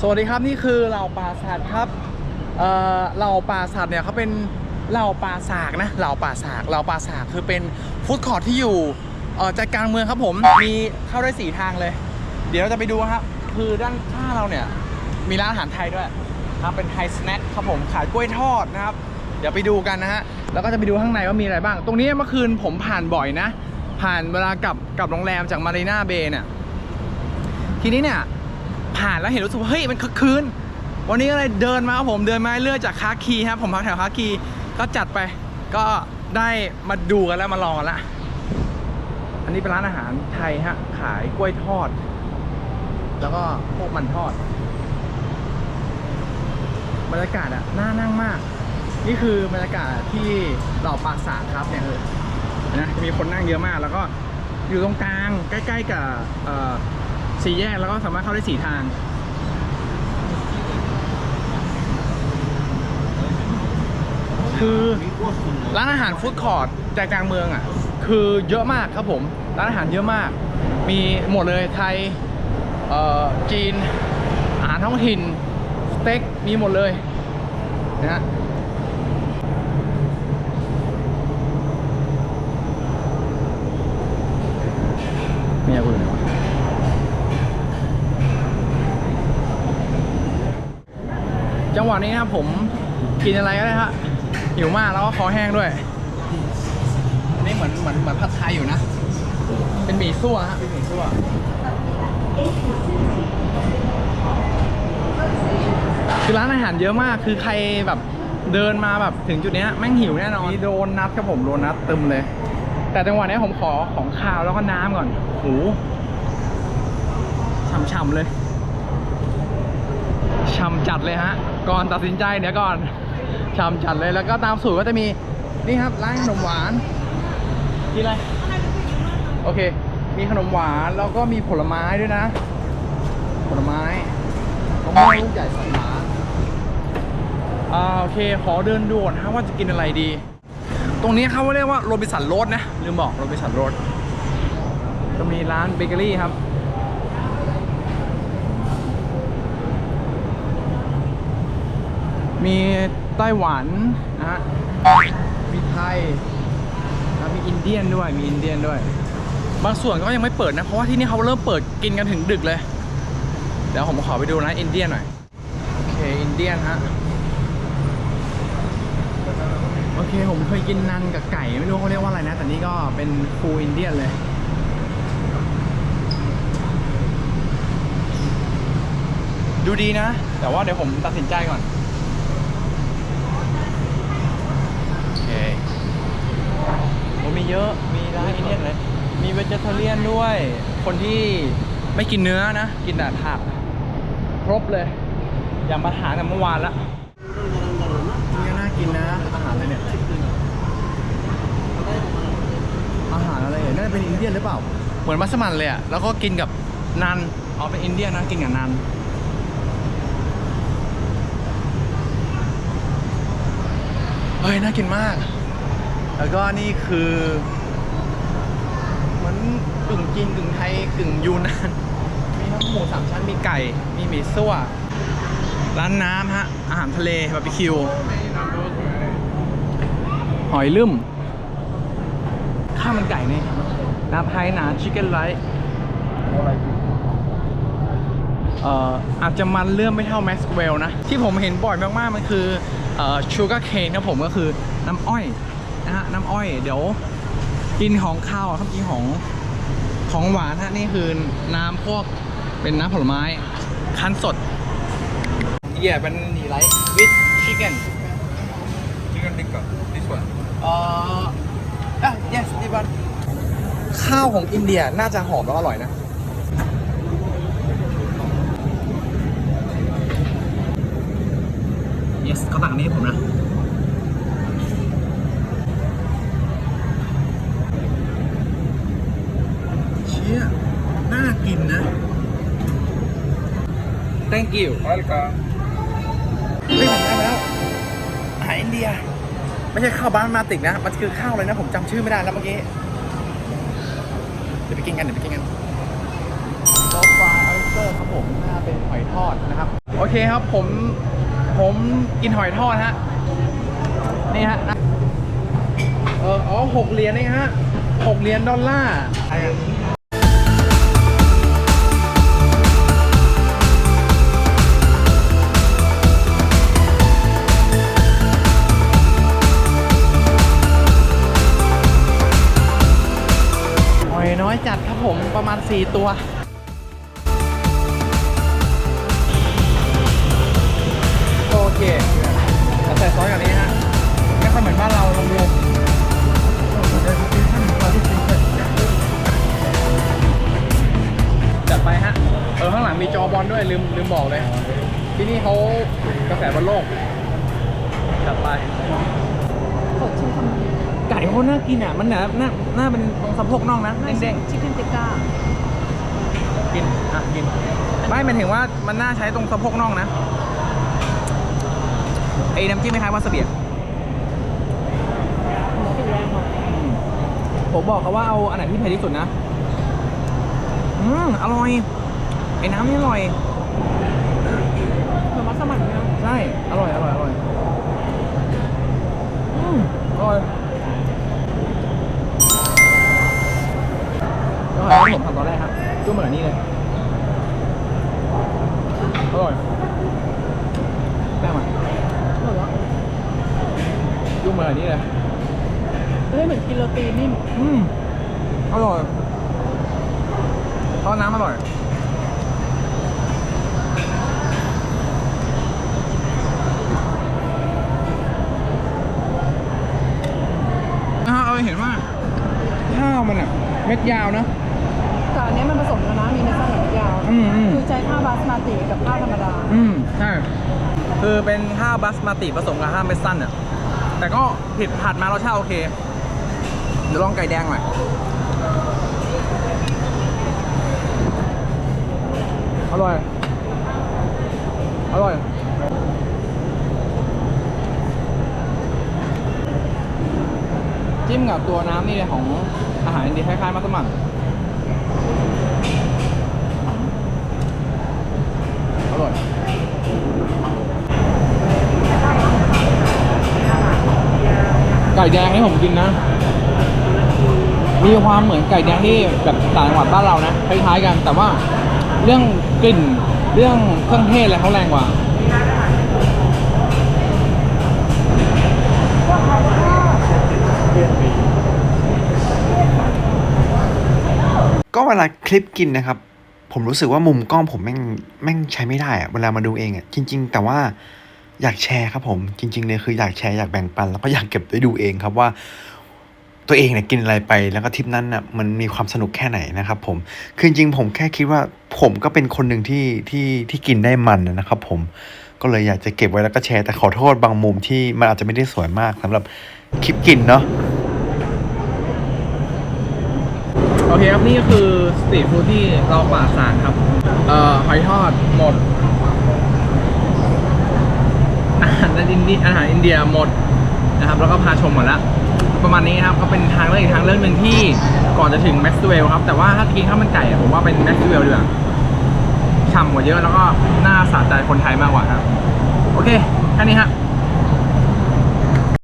สวัสดีครับนี่คือเหล่าป่าสัตว์ครับเอ่อเหล่าป่าสัตว์เนี่ยเขาเป็นเหล่าป่าสากนะเหล่าป่าสากเหล่าป่าสากคือเป็นฟู้ดคอร์ทที่อยู่เอ่อใจกลางเมืองครับผมมีเข้าได้สี่ทางเลย เดี๋ยวเราจะไปดูครับคือด้านข้างเราเนี่ยมีร้านอาหารไทยด้วยครับเป็นไทยสแน็คครับผมขายกล้วยทอดนะครับ เดี๋ยวไปดูกันนะฮะแล้วก็จะไปดูข้างในว่ามีอะไรบ้าง ตรงนี้เมื่อคืนผมผ่านบ่อยนะ ผ่านเวลากลับกลับโรงแรมจากมารีนาเบย์เนี่ยทีนี้เนี่ย ผ่านแล้วเห็นรู้สึกว่าเฮ้ยมันคึกคืน วันนี้ก็เลยเดินมาครับผมเดินมาเรื่อยจากคาคีครับผมพักแถวคาคีก็จัดไปก็ได้มาดูกันแล้วมาลองกันละอันนี้เป็นร้านอาหารไทยฮะขายกล้วยทอด แล้วก็พวกมันทอดบรรยากาศอะน่านั่งมาก นี่คือบรรยากาศที่เหล่าปราสาทครับเนี่ยเออนะมีคนนั่งเยอะมาก แล้วก็อยู่ตรงกลางใกล้ ๆ กับ สี่แยกแล้วก็สามารถเข้าได้สี่ทางคือร้านอาหารฟู้ดคอร์ทใจกลางเมืองอะ คือเยอะมากครับผม ร้านอาหารเยอะมาก มีหมดเลยไทยเอ่อจีนอาหารท้องถิ่นสเต็กมีหมดเลยนะฮะ เมียกูอยู่ไหนวะ จัง หวะนี้นะครับผมกินอะไรก็ได้ฮะหิวมากแล้วก็คอแห้งด้วยอันนี่เหมือนเหมือนเหมือนผัดไทยอยู่นะ เป็นหมี่ซั่วฮะเป็นหมี่ซั่วคือร้านอาหารเยอะมากคือใครแบบเดินมาแบบถึงจุดเนี้ยแม่งหิวแน่นอนมีโดนัทครับผมโดนัทเต็มเลย แต่จังหวะนี้ผมขอของข้าวแล้วก็น้ำก่อนโหฉ่ำๆเลยช่ำจัดเลยฮะ ก่อนตัดสินใจเดี๋ยวก่อนชำจัดเลยแล้วก็ตามสูตรก็จะมีนี่ครับร้านขนมหวานกินอะไรโอเค มีขนมหวานแล้วก็มีผลไม้ด้วยนะ ผลไม้มะม่วงลูกใหญ่สองหมาอ่าโอเค ขอเดินดูก่อนฮะว่าจะกินอะไรดี ตรงนี้เขาเรียกว่าโรบิสันโรดนะลืมบอกโรบิสันโรดจะมีร้านเบเกอรี่ครับ มีไต้หวันนะฮะ มีไทยนะมีอินเดียนด้วย มีอินเดียนด้วย บางส่วนก็ยังไม่เปิดนะ เพราะว่าที่นี่เขาเริ่มเปิดกินกันถึงดึกเลย เดี๋ยวผมขอไปดูนะอินเดียนหน่อย โอเค อินเดียนฮะ โอเค ผมเคยกินนันกับไก่ ไม่รู้เขาเรียกว่าอะไรนะ แต่นี่ก็เป็นฟูอินเดียนเลยดูดีนะ แต่ว่าเดี๋ยวผมตัดสินใจก่อน โอเคโอ้ มีเยอะมีร้านอินเดียนเลยมีเวจเทเรียนด้วย คนที่ไม่กินเนื้อนะ กินแต่ผักครบเลย อย่างมาทานแต่เมื่อวานละนี่น่ากินนะ อาหารอะไรเนี่ย อาหารอะไรเนี่ยน่าจะเป็นอินเดียนหรือเปล่า เหมือนมัสมั่นเลยอะแล้วก็กินกับนันอ๋อเป็นอินเดียนนะกินกับนันเฮ้ย น่ากินมาก แล้วก็นี่คือเหมือนกึ่งจีนกึ่งไทยกึ่งยูนาน มีทั้งหมูสามชั้นมีไก่ มีหมี่ซั่ว ร้านน้ำฮะ อาหารทะเลบาร์บีคิว หอยลืมข้าวมันไก่นี่น้ำไทยนะชิคเก้นไรซ์เอ่ออาจจะมันเลื่อมไม่เท่าแม็กซ์เวลนะ ที่ผมเห็นบ่อยมากๆ มันคือเอ่อชูการ์เคนครับผมก็คือน้ำอ้อย นะฮะน้ำอ้อย เดี๋ยวกินของข้าวอะครับกินของของหวานฮะนี่คือน้ำพวกเป็นน้ำผลไม้คั้นสดเย่เป็นนี่ไร with chicken Chicken tikka, this one. เอ่ออะ yes นี่บันข้าวของอินเดียน่าจะหอมแล้วอร่อยนะ yes เขาตักอันนี้ให้ผมนะ เชี่ยน่ากินนะ thank you Welcome. เฮ้ยผมได้มาแล้วอาหารอินเดีย ไม่ใช่ข้าวบ้านมาติกนะ มันคือข้าวเลยนะ ผมจำชื่อไม่ได้แล้วเมื่อกี้ เดี๋ยวไปกินกัน เดี๋ยวไปกินกันซอสฟรายออริสเตอร์ครับผมน่าเป็นหอยทอดนะครับ โอเคครับผม ผมกินหอยทอดฮะ นี่ฮะ เอออ๋อหกเหรียญเองฮะหกเหรียญดอลลาร์ ตัว โอเคเราใส่ซอสกันนี้ฮะไม่ค่อยเหมือนบ้านเราลองดูจัดไปฮะ เออ ข้างหลังมีจอบอลด้วย ลืมลืมบอกเลย ที่นี่เขากระแสบอลโลก จัดไปขอชิมคำนี้ไก่เขาน่ากินอะ มันหนาหน้าหน้าเป็นตรงสะโพกน่องนะเด้งชิคเก้นติก้าๆ กินอะกินไม่หมายถึงว่ามันน่าใช้ตรงสะโพกน่องนะไอ้น้ำจิ้มไม่คล้ายวาซาบิอะหมูติดแรงหน่อยผมบอกเขาว่าเอาอันไหนที่เผ็ดที่สุดนะ อืมอร่อย ไอ้น้ำนี่อร่อยเหมือนมัสมั่นเนี่ยใช่ อร่อย อร่อย อร่อย อืมอร่อยก็หอยที่ผม เหมือนนี่เลย อร่อยแป้งมันเหมือนว่าจุ่มเหมือนนี่เลยเฮ้ยเหมือนกินโรตีนิ่มอืมอร่อยทอดน้ำอร่อยอ่าเอาเห็นว่าข้าวมันอะเม็ดยาวนะ แต่อันเนี้ยมันผสมกันนะมีเม็ดสั้นกับเม็ดยาวอืมอืม คือใช้ข้าวบาสมาติกับข้าวธรรมดา อืมใช่คือเป็นข้าวบัสมาติผสมกับข้าวเม็ดสั้นอะแต่ก็ผิดผัดมารสชาติโอเค เดี๋ยวลองไก่แดงหน่อยอร่อย อร่อย จิ้มกับตัวน้ำนี่เลยของอาหารอินเดียคล้ายๆมัสมั่นอร่อย ไก่ แดงที่ผมกินนะ มีความเหมือนไก่แดงที่แบบต่างจังหวัดบ้านเรานะคล้ายๆกัน แต่ว่าเรื่องกลิ่นเรื่องเครื่องเทศอะไรเขาแรงกว่าก็เวลาคลิปกินนะครับ ผมรู้สึกว่ามุมกล้องผมแม่งแม่งใช้ไม่ได้อะเวลามาดูเองอะจริง ๆ แต่ว่า อยากแชร์ครับผม จริงๆเลยคืออยากแชร์อยากแบ่งปัน แล้วก็อยากเก็บไว้ดูเองครับว่าตัวเองเนี่ยกินอะไรไปแล้วก็ทริปนั้นน่ะมันมีความสนุกแค่ไหนนะครับผมคือจริงๆผมแค่คิดว่าผมก็เป็นคนหนึ่งที่ที่ที่กินได้มันนะครับผมก็เลยอยากจะเก็บไว้แล้วก็แชร์แต่ขอโทษบางมุมที่มันอาจจะไม่ได้สวยมากสำหรับคลิปกินเนาะโอเคครับนี่ก็คือสตรีทฟู้ดที่เราป่าสารครับเอ่อหอยทอดหมด อาหารอินเดียอาหารอินเดียหมดนะครับ แล้วก็พาชมหมดแล้วประมาณนี้ครับก็เป็นทางเลือกอีกทางเลือกหนึ่งที่ก่อนจะถึงแม็กซ์เวลครับ แต่ว่าถ้ากินข้าวมันไก่ผมว่าเป็นแม็กซ์เวลดีกว่าฉ่ำกว่าเยอะแล้วก็น่าสะใจคนไทยมากกว่าครับ โอเค แค่นี้ฮะ